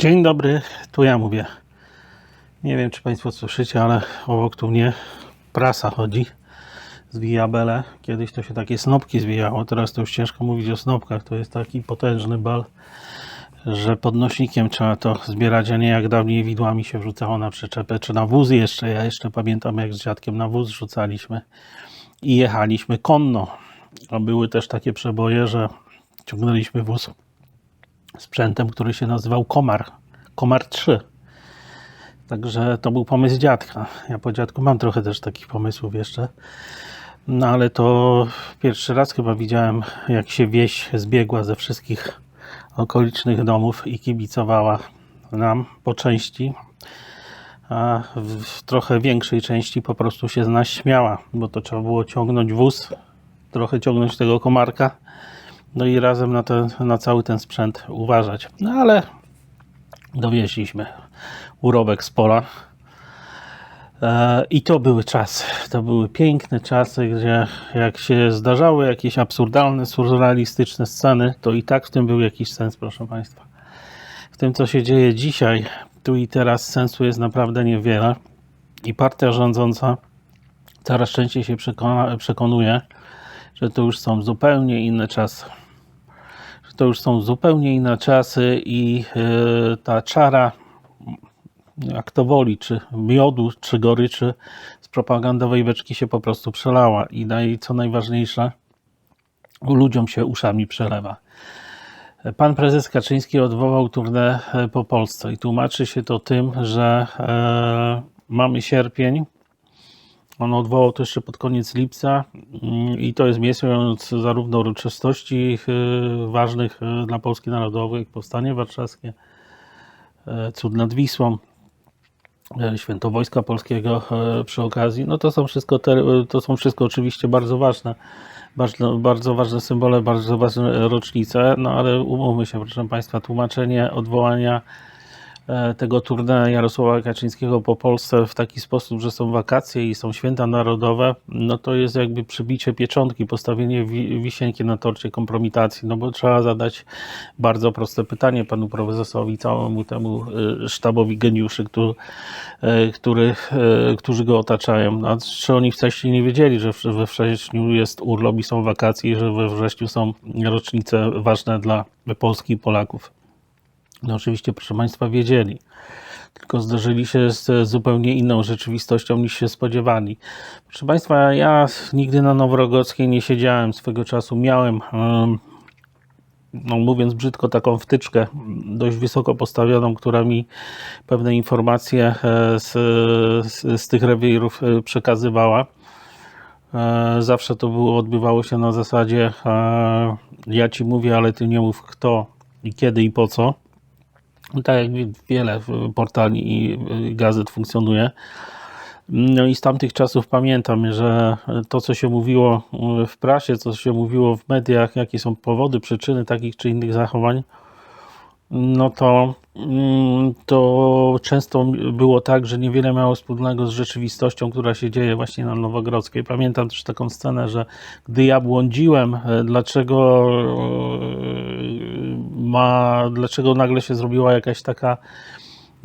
Dzień dobry, tu ja mówię. Nie wiem, czy Państwo słyszycie, ale obok tu mnie prasa chodzi. Zwija bele. Kiedyś to się takie snopki zwijało, teraz to już ciężko mówić o snopkach. To jest taki potężny bal, że podnośnikiem trzeba to zbierać, a nie jak dawniej widłami się wrzucało na przyczepę, czy na wóz jeszcze. Ja jeszcze pamiętam, jak z dziadkiem na wóz rzucaliśmy i jechaliśmy konno. A były też takie przeboje, że ciągnęliśmy wóz sprzętem, który się nazywał Komar. Komar 3. Także to był pomysł dziadka. Ja po dziadku mam trochę też takich pomysłów jeszcze. No ale to pierwszy raz chyba widziałem, jak się wieś zbiegła ze wszystkich okolicznych domów i kibicowała nam po części. A w trochę większej części po prostu się z nas śmiała, bo to trzeba było ciągnąć wóz, trochę ciągnąć tego komarka, no i razem na, ten, na cały ten sprzęt uważać. No ale dowieźliśmy urobek z pola. E, I to były czasy. To były piękne czasy, gdzie jak się zdarzały jakieś absurdalne, surrealistyczne sceny, to i tak w tym był jakiś sens, proszę Państwa. W tym, co się dzieje dzisiaj, tu i teraz, sensu jest naprawdę niewiele. I partia rządząca coraz częściej się przekona, przekonuje, że to już są zupełnie inne czasy. To już są zupełnie inne czasy i e, ta czara jak to woli, czy miodu, czy goryczy z propagandowej beczki się po prostu przelała i naj, co najważniejsze, ludziom się uszami przelewa. Pan prezes Kaczyński odwołał turnę e, po Polsce i tłumaczy się to tym, że e, mamy sierpień. On odwołał to jeszcze pod koniec lipca mm, i to jest miesiąc zarówno uroczystości e, ważnych e, dla Polski Narodowej, jak Powstanie Warszawskie, e, Cud nad Wisłą, Święto Wojska Polskiego przy okazji. No to są wszystko, te, to są wszystko oczywiście bardzo ważne, bardzo, bardzo ważne symbole, bardzo ważne rocznice, no ale umówmy się, proszę Państwa, tłumaczenie odwołania tego tournée Jarosława Kaczyńskiego po Polsce w taki sposób, że są wakacje i są święta narodowe, no to jest jakby przybicie pieczątki, postawienie wi- wisienki na torcie kompromitacji, no bo trzeba zadać bardzo proste pytanie panu prezesowi, całemu temu y, sztabowi geniuszy, który, który, y, którzy go otaczają. A czy oni wcześniej nie wiedzieli, że we wrześniu jest urlop i są wakacje i że we wrześniu są rocznice ważne dla Polski i Polaków? No oczywiście, proszę Państwa, wiedzieli. Tylko zderzyli się z zupełnie inną rzeczywistością niż się spodziewali. Proszę Państwa, ja nigdy na Noworogodzkiej nie siedziałem swego czasu. Miałem, em, no mówiąc brzydko, taką wtyczkę dość wysoko postawioną, która mi pewne informacje e, z, z, z tych rewirów e, przekazywała. E, Zawsze to było, odbywało się na zasadzie e, ja ci mówię, ale ty nie mów kto i kiedy i po co. Tak jak wiele portali i gazet funkcjonuje. No i z tamtych czasów pamiętam, że to, co się mówiło e, w prasie, co się mówiło w mediach, jakie są powody, przyczyny takich czy innych zachowań, no to, mm, to często było tak, że niewiele miało wspólnego z rzeczywistością, która się dzieje właśnie na Nowogrodzkiej. Pamiętam też taką scenę, że gdy ja błądziłem, e, dlaczego e, ma, dlaczego nagle się zrobiła jakaś taka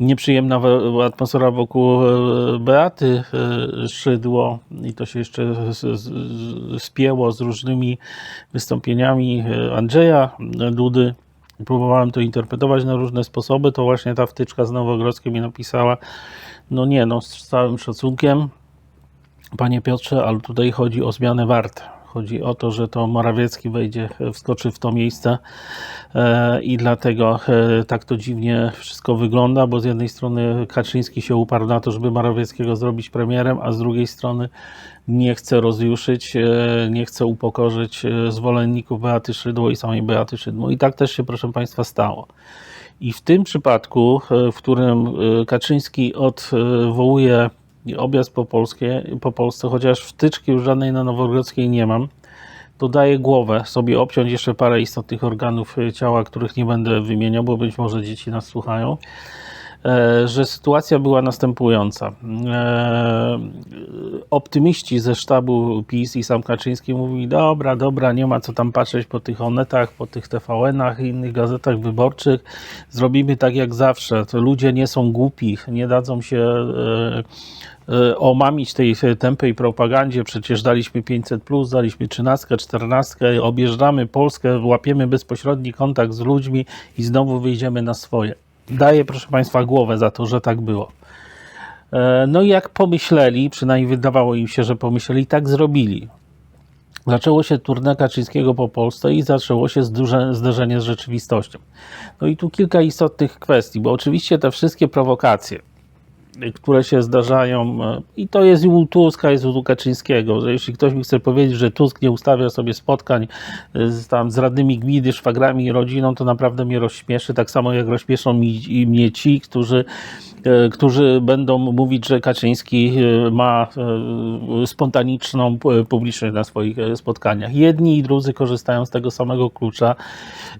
nieprzyjemna atmosfera wokół e, Beaty Szydło i to się jeszcze spięło z różnymi wystąpieniami Andrzeja Dudy. Próbowałem to interpretować na różne sposoby, to właśnie ta wtyczka z Nowogrodzkiej mi napisała, no nie, no z całym szacunkiem, Panie Piotrze, ale tutaj chodzi o zmianę wart. Chodzi o to, że to Morawiecki wejdzie, wskoczy w to miejsce e, i dlatego e, tak to dziwnie wszystko wygląda, bo z jednej strony Kaczyński się uparł na to, żeby Morawieckiego zrobić premierem, a z drugiej strony nie chce rozjuszyć, e, nie chce upokorzyć e, zwolenników Beaty Szydło i samej Beaty Szydło. I tak też się, proszę Państwa, stało. I w tym przypadku, e, w którym e, Kaczyński odwołuje objazd po, Polskie, po Polsce, chociaż wtyczki już żadnej na Nowogrodzkiej nie mam, to daję głowę sobie obciąć jeszcze parę istotnych organów e, ciała, których nie będę wymieniał, bo być może dzieci nas słuchają. E, że sytuacja była następująca. E, Optymiści ze sztabu PiS i sam Kaczyński mówili, dobra, dobra, nie ma co tam patrzeć po tych onetach, po tych TVN-ach i innych gazetach wyborczych, zrobimy tak jak zawsze, to ludzie nie są głupi, nie dadzą się e, omamić tej tępej propagandzie, przecież daliśmy 500+, daliśmy 13, 14, objeżdżamy Polskę, łapiemy bezpośredni kontakt z ludźmi i znowu wyjdziemy na swoje. Daję, proszę Państwa, głowę za to, że tak było. E, No i jak pomyśleli, przynajmniej wydawało im się, że pomyśleli, tak zrobili. Zaczęło się turnę Kaczyńskiego po Polsce i zaczęło się zderzenie z rzeczywistością. No i tu kilka istotnych kwestii, bo oczywiście te wszystkie prowokacje, które się zdarzają, e, i to jest u Tuska, jest u Kaczyńskiego, że jeśli ktoś mi chce powiedzieć, że Tusk nie ustawia sobie spotkań e, z, tam, z radnymi gminy, szwagrami i rodziną, to naprawdę mnie rozśmieszy, tak samo jak rozśmieszą mi, mnie ci, którzy, e, którzy będą mówić, że Kaczyński ma spontaniczną pu- publiczność na swoich spotkaniach. Jedni i drudzy korzystają z tego samego klucza.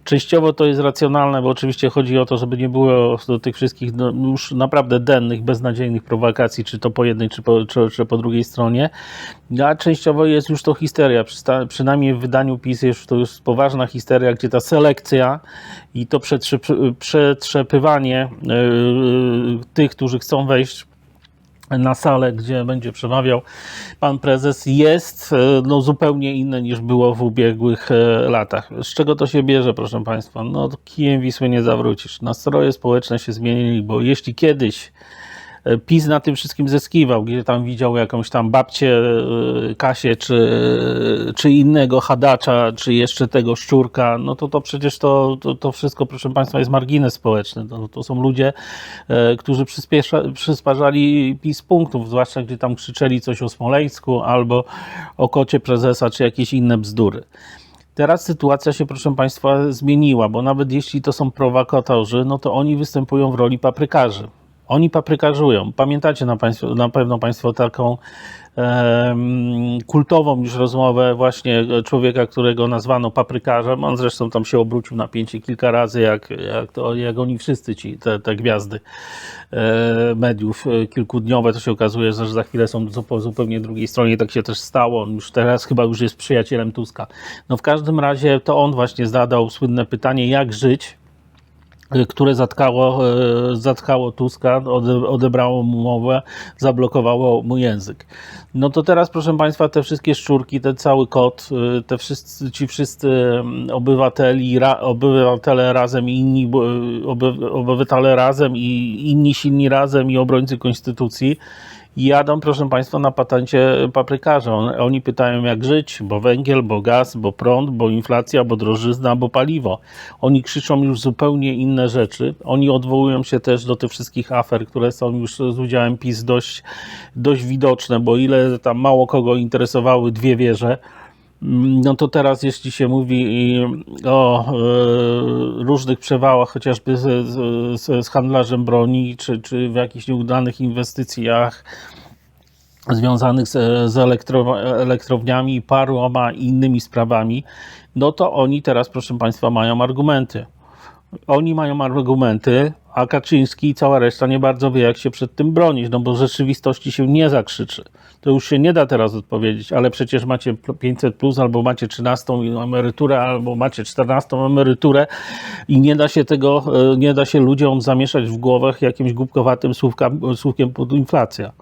Częściowo to jest racjonalne, bo oczywiście chodzi o to, żeby nie było tych wszystkich no, już naprawdę dennych, beznadziejnych prowokacji, czy to po jednej, czy po, czy, czy po drugiej stronie. A częściowo jest już to histeria. Przynajmniej w wydaniu PiS jest to już poważna histeria, gdzie ta selekcja i to przetrzep- przetrzepywanie yy, tych, którzy chcą wejść na salę, gdzie będzie przemawiał pan prezes, jest e, no, zupełnie inne niż było w ubiegłych e, latach. Z czego to się bierze, proszę państwa? No, kijem Wisły nie zawrócisz. Nastroje społeczne się zmienili, bo jeśli kiedyś e, PiS na tym wszystkim zyskiwał, gdzie tam widział jakąś tam babcię e, Kasię, czy, czy innego hadacza, czy jeszcze tego szczurka, no to to przecież to, to, to wszystko, proszę Państwa, jest margines społeczny. To, to są ludzie, e, którzy przysparzali PiS punktów, zwłaszcza gdzie tam krzyczeli coś o Smoleńsku albo o kocie prezesa, czy jakieś inne bzdury. Teraz sytuacja się, proszę Państwa, zmieniła, bo nawet jeśli to są prowokatorzy, no to oni występują w roli paprykarzy. Oni paprykarzują. Pamiętacie na, państwo, na pewno Państwo taką em, kultową już rozmowę właśnie człowieka, którego nazwano paprykarzem. On zresztą tam się obrócił na pięcie kilka razy, jak, jak, to, jak oni wszyscy ci, te, te gwiazdy e, mediów e, kilkudniowe. To się okazuje, że za chwilę są po zupełnie drugiej stronie. Tak się też stało. On już teraz chyba już jest przyjacielem Tuska. No w każdym razie to on właśnie zadał słynne pytanie, jak żyć które zatkało, e, zatkało Tuska, ode- odebrało mu mowę, zablokowało mu język. No to teraz, proszę Państwa, te wszystkie szczurki, ten cały kot, e, te wszyscy, ci wszyscy mm, obywateli, ra, obywatele razem i inni oby, obywatele razem i inni silni razem i obrońcy konstytucji jadą, proszę Państwa, na patencie paprykarza. On- Oni pytają, jak żyć, bo węgiel, bo gaz, bo prąd, bo inflacja, bo drożyzna, bo paliwo. Oni krzyczą już zupełnie inne rzeczy. Oni odwołują się też do tych wszystkich afer, które są już z udziałem PiS dość, dość widoczne, bo ile tam mało kogo interesowały dwie wieże, no to teraz, jeśli się mówi o e, różnych przewałach, chociażby z, z, z handlarzem broni, czy, czy w jakichś nieudanych inwestycjach związanych z, z elektro, elektrowniami, paroma i innymi sprawami, no to oni teraz, proszę Państwa, mają argumenty. Oni mają argumenty, a Kaczyński i cała reszta nie bardzo wie, jak się przed tym bronić, no bo rzeczywistości się nie zakrzyczy. To już się nie da teraz odpowiedzieć, ale przecież macie 500 plus, albo macie 13 emeryturę, albo macie 14 emeryturę i nie da się tego, e, nie da się ludziom zamieszać w głowach jakimś głupkowatym słówka, słówkiem pod inflacja.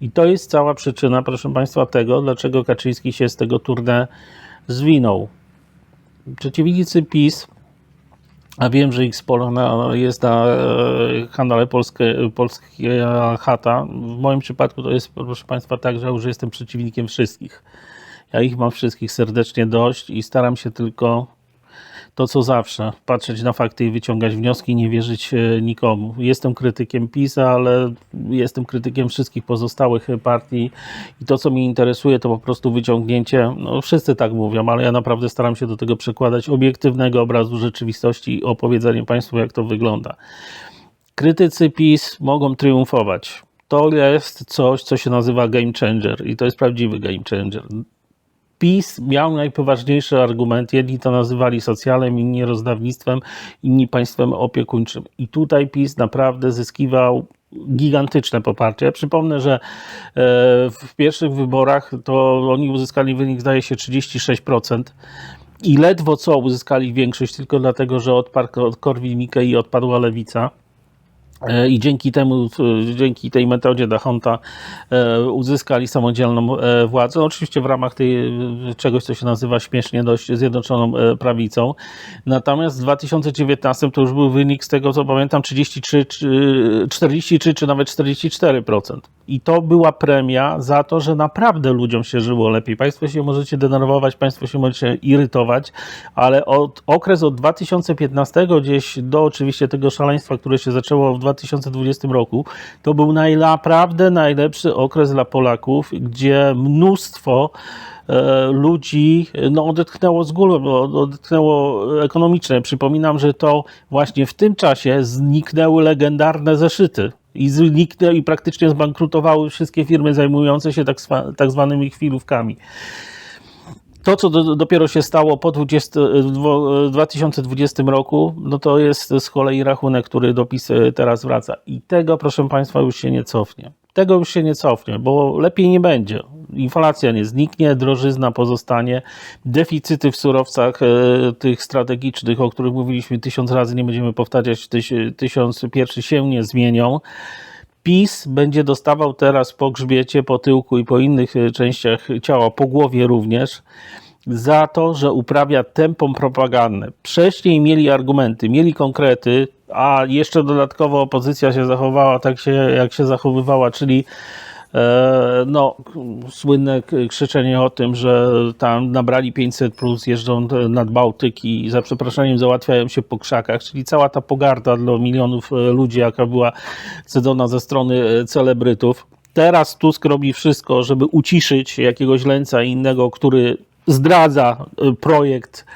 I to jest cała przyczyna, proszę Państwa, tego, dlaczego Kaczyński się z tego turnę zwinął. Przeciwnicy PiS a wiem, że X-Polo na, jest na e, kanale Polskie, Polska Chata. W moim przypadku to jest, proszę Państwa, tak, że już jestem przeciwnikiem wszystkich. Ja ich mam wszystkich serdecznie dość i staram się tylko to, co zawsze, patrzeć na fakty i wyciągać wnioski, nie wierzyć e, nikomu. Jestem krytykiem PiSa, ale jestem krytykiem wszystkich pozostałych partii i to, co mnie interesuje, to po prostu wyciągnięcie, no wszyscy tak mówią, ale ja naprawdę staram się do tego przekładać obiektywnego obrazu rzeczywistości i opowiedzenie Państwu, jak to wygląda. Krytycy PiS mogą triumfować. To jest coś, co się nazywa game changer i to jest prawdziwy game changer. PiS miał najpoważniejszy argument. Jedni to nazywali socjalem, inni rozdawnictwem, inni państwem opiekuńczym. I tutaj PiS naprawdę zyskiwał gigantyczne poparcie. Przypomnę, że e, w pierwszych wyborach to oni uzyskali wynik, zdaje się, 36% i ledwo co uzyskali większość tylko dlatego, że odparł Korwin-Mikke i odpadła Lewica. E, I dzięki temu, e, dzięki tej metodzie Dachonta e, uzyskali samodzielną władzę. Oczywiście w ramach tej, czegoś, co się nazywa śmiesznie dość Zjednoczoną Prawicą. Natomiast w 2019 to już był wynik, z tego co pamiętam, 33, czy- 43 czy nawet 44%. I to była premia za to, że naprawdę ludziom się żyło lepiej. Państwo się możecie denerwować, Państwo się możecie irytować, ale od, okres od 2015 gdzieś do oczywiście tego szaleństwa, które się zaczęło w 2020 roku, to był naprawdę najlepszy okres dla Polaków, gdzie mnóstwo e, ludzi no, odetchnęło z góry, odetchnęło ekonomiczne. Przypominam, że to właśnie w tym czasie zniknęły legendarne zeszyty. I, zniknęły, I praktycznie zbankrutowały wszystkie firmy zajmujące się tak, tak zwanymi chwilówkami. To, co do, dopiero się stało po 20, dwo- 2020 roku, no to jest z kolei rachunek, który dopis e, teraz wraca. I tego, proszę Państwa, już się nie cofnie. Tego już się nie cofnie, bo lepiej nie będzie. Inflacja nie zniknie, drożyzna pozostanie, deficyty w surowcach e, tych strategicznych, o których mówiliśmy tysiąc razy, nie będziemy powtarzać, tyś, tysiąc pierwszy się nie zmienią. PiS będzie dostawał teraz po grzbiecie, po tyłku i po innych e, częściach ciała, po głowie również, za to, że uprawia tempą propagandę. Wcześniej mieli argumenty, mieli konkrety, a jeszcze dodatkowo opozycja się zachowała tak się, jak się zachowywała, czyli no, słynne krzyczenie o tym, że tam nabrali 500 plus, jeżdżą nad Bałtyk i za przeproszeniem załatwiają się po krzakach, czyli cała ta pogarda dla milionów e, ludzi, jaka była cedona ze strony e, celebrytów. Teraz Tusk robi wszystko, żeby uciszyć jakiegoś lęca innego, który zdradza e, projekt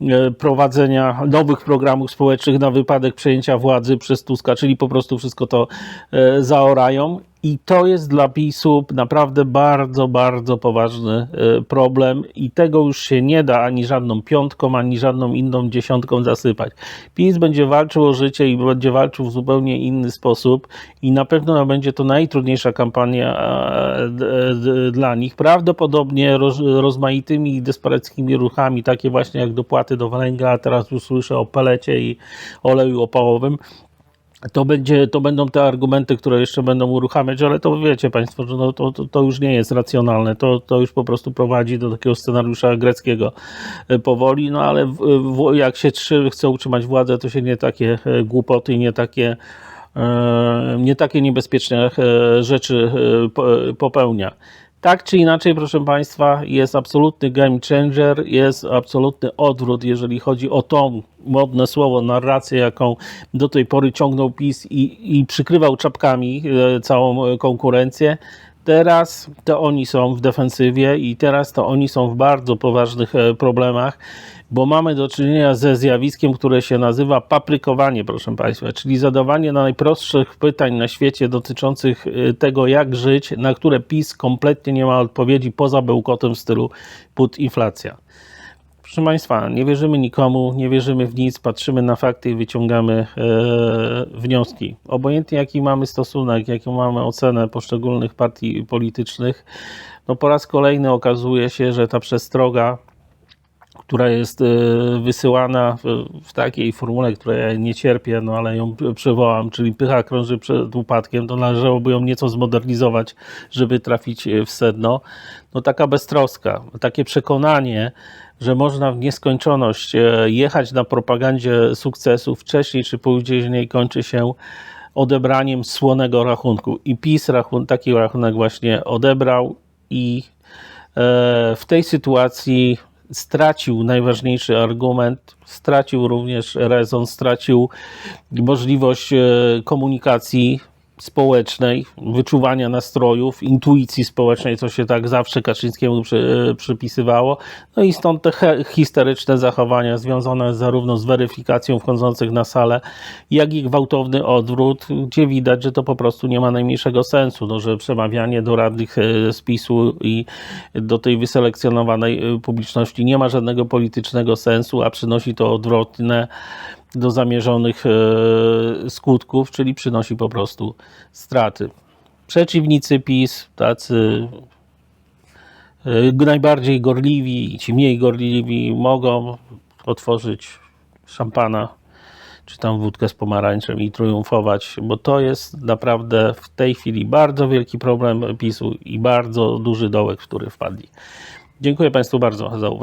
e, prowadzenia nowych programów społecznych na wypadek przejęcia władzy przez Tuska, czyli po prostu wszystko to e, zaorają. I to jest dla PiSu naprawdę bardzo, bardzo poważny e, problem i tego już się nie da ani żadną piątką, ani żadną inną dziesiątką zasypać. PiS będzie walczył o życie i będzie walczył w zupełnie inny sposób i na pewno będzie to najtrudniejsza kampania dla nich. Prawdopodobnie roz, rozmaitymi i desperackimi ruchami, takie właśnie jak dopłaty do węgla, teraz już słyszę o pelecie i oleju opałowym, to, będzie, to będą te argumenty, które jeszcze będą uruchamiać, ale to wiecie Państwo, że no to, to, to już nie jest racjonalne. To, to już po prostu prowadzi do takiego scenariusza greckiego e, powoli, no ale w, w, jak się trzy, chce utrzymać władzę, to się nie takie e, głupoty, nie takie, e, nie takie niebezpieczne rzeczy po- popełnia. Tak czy inaczej, proszę Państwa, jest absolutny game changer, jest absolutny odwrót, jeżeli chodzi o tą modne słowo, narrację, jaką do tej pory ciągnął PiS i, i przykrywał czapkami e, całą konkurencję. Teraz to oni są w defensywie i teraz to oni są w bardzo poważnych e, problemach, bo mamy do czynienia ze zjawiskiem, które się nazywa paprykowanie, proszę Państwa, czyli zadawanie najprostszych pytań na świecie dotyczących e, tego, jak żyć, na które PiS kompletnie nie ma odpowiedzi poza bełkotem w stylu put inflacja. Proszę Państwa, nie wierzymy nikomu, nie wierzymy w nic, patrzymy na fakty i wyciągamy e, wnioski. Obojętnie jaki mamy stosunek, jaką mamy ocenę poszczególnych partii politycznych, no po raz kolejny okazuje się, że ta przestroga, która jest e, wysyłana w, takiej formule, której ja nie cierpię, no ale ją przywołam, czyli pycha krąży przed upadkiem, to należałoby ją nieco zmodernizować, żeby trafić w sedno. No taka beztroska, takie przekonanie, że można w nieskończoność e, jechać na propagandzie sukcesu, wcześniej czy później kończy się odebraniem słonego rachunku. I PiS rachun taki rachunek właśnie odebrał i e, w tej sytuacji stracił najważniejszy argument, stracił również rezon, stracił możliwość e, komunikacji społecznej, wyczuwania nastrojów, intuicji społecznej, co się tak zawsze Kaczyńskiemu przy, przypisywało. No i stąd te histeryczne zachowania związane zarówno z weryfikacją wchodzących na salę, jak i gwałtowny odwrót, gdzie widać, że to po prostu nie ma najmniejszego sensu, no, że przemawianie do radnych e, z PiSu i do tej wyselekcjonowanej e, publiczności nie ma żadnego politycznego sensu, a przynosi to odwrotne do zamierzonych e, skutków, czyli przynosi po prostu straty. Przeciwnicy PiS, tacy e, najbardziej gorliwi i ci mniej gorliwi mogą otworzyć szampana czy tam wódkę z pomarańczem i triumfować, bo to jest naprawdę w tej chwili bardzo wielki problem PiSu i bardzo duży dołek, w który wpadli. Dziękuję Państwu bardzo za uwagę.